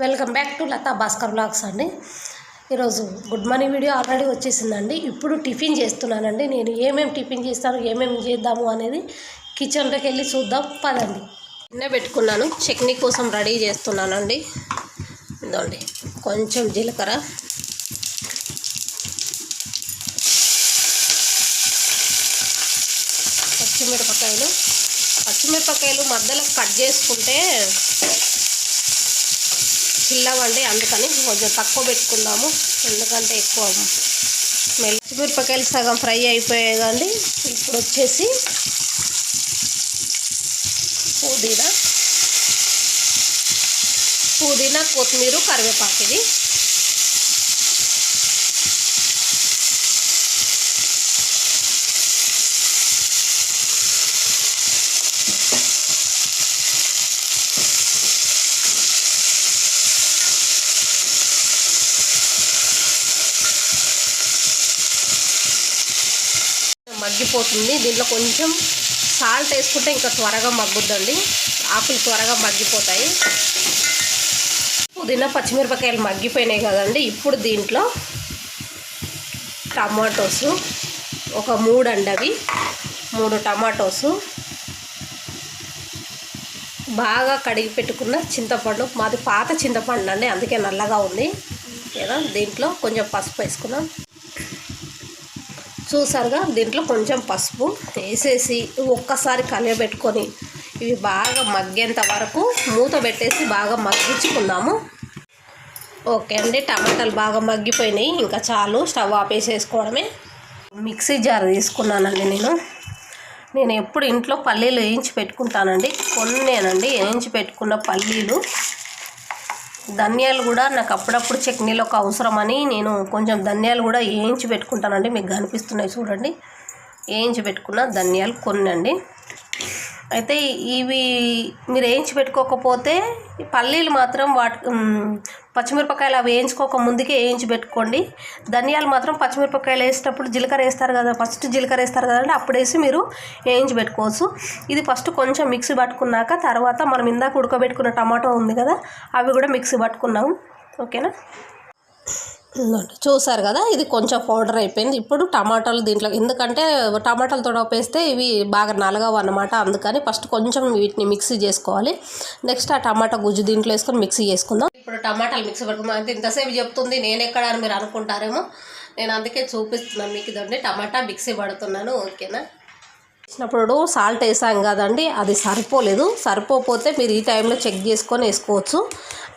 Welcome back to Lata Bhaskar blogs అండి. ఈరోజు good morning video already వచ్చేసిందండి. ఇప్పుడు టిఫిన్ చేస్తున్నానండి. నేను ఏమేమి టిఫిన్ చేస్తాను ఏమేమి చేద్దాము అనేది కిచెన్లోకి వెళ్ళి చూద్దాం. పదండి. నిన్నే పెట్టుకున్నాను. చట్నీ కోసం రెడీ చేస్తున్నానండి. ఇదండి కొంచెం జీలకర్ర. పచ్చిమిరపకాయలు. పచ్చిమిరపకాయలు మధ్యలో కట్ చేసుకుంటే చిల్లవండి అందుకని కొంచెం తక్కువ పెట్టుకుందాము ఎందుకంటే ఎక్కువ మిరపకాయలు సగం ఫ్రై అయిపోయాయి కానీ ఇప్పుడు వచ్చేసి పుదీనా. పుదీనా కొత్తిమీర కరివేపాకు ఇది. మగ్గిపోతుంది. దీంట్లో కొంచెం సాల్ట్ వేసుకుంటే ఇంకా త్వరగా మగ్గుద్దండి. ఆకులు త్వరగా మగ్గిపోతాయి. పుదీనా పచ్చిమిరపకాయలు మగ్గిపోయినాయి కదండి. ఇప్పుడు దీంట్లో టమాటోస్ ఒక మూడు అండి అవి మూడు టమాటోస్ బాగా కడిగి పెట్టుకున్న చింతపండు. మాది పాత చింతపండు అండి అందుకే నల్లగా ఉంది. లేదా దీంట్లో కొంచెం పసుపు వేసుకున్నాం. చూసారుగా? దీంట్లో కొంచెం పసుపు వేసేసి ఒక్కసారి కలియబెట్టుకొని ఇవి బాగా మగ్గేంత వరకు మూత పెట్టేసి బాగా మగ్గించుకుందాము. ఓకే అండి టమాటాలు బాగా మగ్గిపోయినాయి. ఇంకా చాలు స్టవ్ ఆపేసేసుకోవడమే. మిక్సీ జార్ తీసుకున్నానండి నేను. నేను ఎప్పుడు ఇంట్లో పల్లీలు వేయించి పెట్టుకుంటానండి. కొన్నేనండి వేయించి పెట్టుకున్న పల్లీలు. ధనియాలు కూడా నాకు అప్పుడప్పుడు చట్నీలోకి అవసరమని నేను కొంచెం ధనియాలు కూడా వేయించి పెట్టుకుంటానండి. మీకు కనిపిస్తున్నాయి చూడండి. వేయించి పెట్టుకున్న ధనియాలు కొన్నండి అయితే ఇవి మీరు వేయించి పెట్టుకోకపోతే పల్లీలు మాత్రం వాటి పచ్చిమిరపకాయలు అవి వేయించుకోక ముందుకే వేయించి పెట్టుకోండి. ధనియాలు మాత్రం పచ్చిమిరపకాయలు వేసేటప్పుడు జీలకర్ర వేస్తారు కదా ఫస్ట్ జీలకర్ర వేస్తారు కదండి అప్పుడు వేసి మీరు వేయించి పెట్టుకోవచ్చు. ఇది ఫస్ట్ కొంచెం మిక్సీ పట్టుకున్నాక తర్వాత మనం ఇందాక ఉడకబెట్టుకున్న టమాటో ఉంది కదా అవి కూడా మిక్సీ పట్టుకున్నాము. ఓకేనా? చూసారు కదా ఇది కొంచెం పౌడర్ అయిపోయింది. ఇప్పుడు టమాటాలు దీంట్లో ఎందుకంటే టమాటాలు వేస్తే ఇవి బాగా నలగవు అన్నమాట అందుకని ఫస్ట్ కొంచెం వీటిని మిక్సీ చేసుకోవాలి. నెక్స్ట్ ఆ టమాటా గుజ్జు దీంట్లో వేసుకొని మిక్సీ చేసుకుందాం. ఇప్పుడు టమాటాలు మిక్సీ పట్టుకుందాం. అంటే ఇంతసేపు చెప్తుంది నేను ఎక్కడ అని మీరు అనుకుంటారేమో. నేను అందుకే చూపిస్తున్నాను మీకు ఇదండి టమాటా మిక్సీ పడుతున్నాను ఓకేనా? వచ్చినప్పుడు సాల్ట్ వేసాం కదండి అది సరిపోలేదు. సరిపోతే మీరు ఈ టైంలో చెక్ చేసుకొని వేసుకోవచ్చు.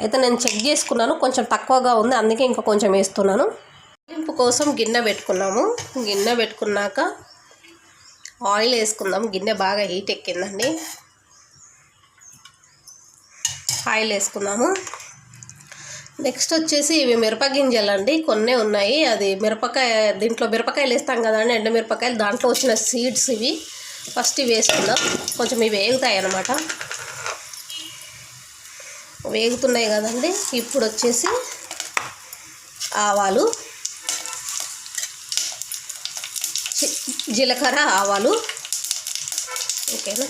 అయితే నేను చెక్ చేసుకున్నాను కొంచెం తక్కువగా ఉంది అందుకే ఇంకా కొంచెం వేస్తున్నాను. తాలింపు కోసం గిన్నె పెట్టుకున్నాము. గిన్నె పెట్టుకున్నాక ఆయిల్ వేసుకుందాం. గిన్నె బాగా హీట్ ఎక్కిందండి. ఆయిల్ వేసుకుందాము నెక్స్ట్ వచ్చేసి ఇవి మిరపగింజలు అండి కొన్ని ఉన్నాయి. అది మిరపకాయ దీంట్లో మిరపకాయలు వేస్తాం కదండి ఎండు మిరపకాయలు దాంట్లో వచ్చిన సీడ్స్ ఇవి. ఫస్ట్ ఇవి వేసుకుందాం కొంచెం ఇవి వేగుతాయి అన్నమాట. వేగుతున్నాయి కదండి. ఇప్పుడు వచ్చేసి ఆవాలు. జీలకర్ర ఆవాలు. ఓకేనా?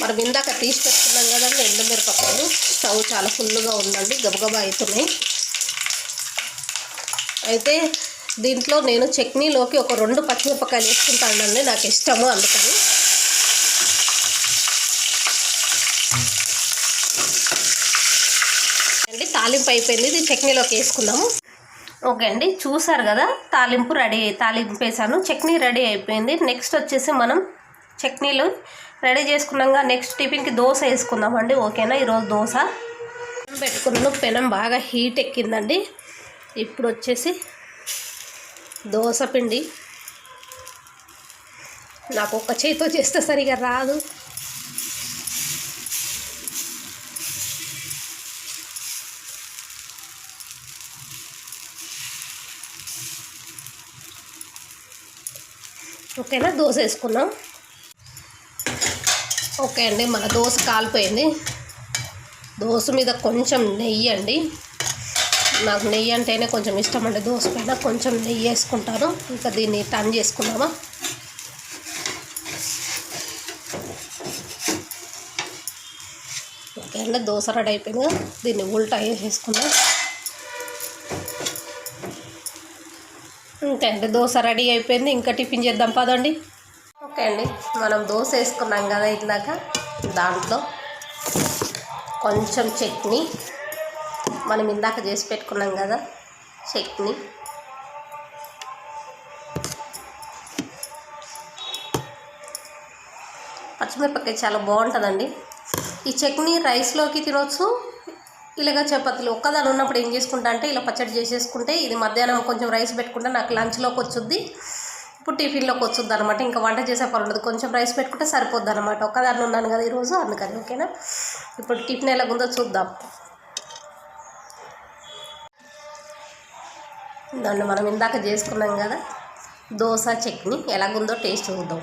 మనం ఇందాక తీసి పెట్టుకున్నాం కదండి ఎండుమిరపకాయలు. స్టవ్ చాలా ఫుల్గా ఉందండి గబగబా అవుతున్నాయి అయితే దీంట్లో నేను చట్నీలోకి ఒక రెండు పచ్చిమిరపకాయలు వేసుకుంటానండి నాకు ఇష్టము అందుకని. అండి తాలింపు అయిపోయింది ఇది చట్నీలోకి వేసుకుందాము. ఓకే అండి చూసారు కదా తాలింపు రెడీ తాలింపు వేసాను చట్నీ రెడీ అయిపోయింది. నెక్స్ట్ వచ్చేసి మనం చట్నీలు రెడీ చేసుకున్నాక నెక్స్ట్ టిఫిన్కి దోశ వేసుకుందామండి ఓకేనా? ఈరోజు దోశ. పెట్టుకున్నాను పెనం బాగా హీట్ ఎక్కిందండి. ఇప్పుడు వచ్చేసి దోశ పిండి. నాకు ఒక చేతితో చేస్తే సరిగా రాదు. ఓకేనా? దోశ వేసుకున్నాం. ఓకే అండి మన దోశ కాలిపోయింది. దోశ మీద కొంచెం నెయ్యి అండి. నాకు నెయ్యి అంటేనే కొంచెం ఇష్టం అండి. దోశ పైన కొంచెం నెయ్యి వేసుకుంటాను. ఇంకా దీన్ని టర్న్ చేసుకున్నామా ఓకే అండి దోశ రెడీ అయిపోయింది దీన్ని ఉల్టా వేసేసుకుందాం. అంతే అండి దోశ రెడీ అయిపోయింది. ఇంకా టిఫిన్ చేద్దాం పదండి. ఓకే అండి మనం దోశ వేసుకున్నాం కదా ఇందాక దాంట్లో కొంచెం చట్నీ మనం ఇందాక చేసి పెట్టుకున్నాం కదా చట్నీ. పచ్చిమిరపకాయ చాలా బాగుంటుందండి. ఈ చట్నీ రైస్లోకి తినొచ్చు ఇలాగ చపాతీలు ఒక్కదాని ఉన్నప్పుడు ఏం చేసుకుంటా అంటే ఇలా పచ్చడి చేసేసుకుంటే ఇది మధ్యాహ్నం కొంచెం రైస్ పెట్టుకుంటే నాకు లంచ్లోకి వచ్చుద్ది ఇప్పుడు టిఫిన్లోకి వచ్చుద్ది అనమాట ఇంకా వంట చేసే పని ఉండదు కొంచెం రైస్ పెట్టుకుంటే సరిపోద్ది అనమాట ఒక్కదాన్ని ఉన్నాను కదా ఈరోజు అందుకని ఓకేనా? ఇప్పుడు టిఫిన్ ఎలాగుందో చూద్దాం. దాన్ని మనం ఇందాక చేసుకున్నాం కదా దోశ చట్నీ ఎలాగుందో టేస్ట్ చూద్దాం.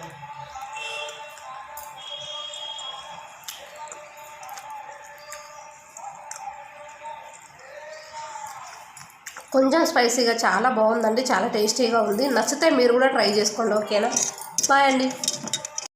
కొంచెం స్పైసీగా చాలా బాగుందండి చాలా టేస్టీగా ఉంది. నచ్చితే మీరు కూడా ట్రై చేసుకోండి ఓకేనా? బాయ్ అండి.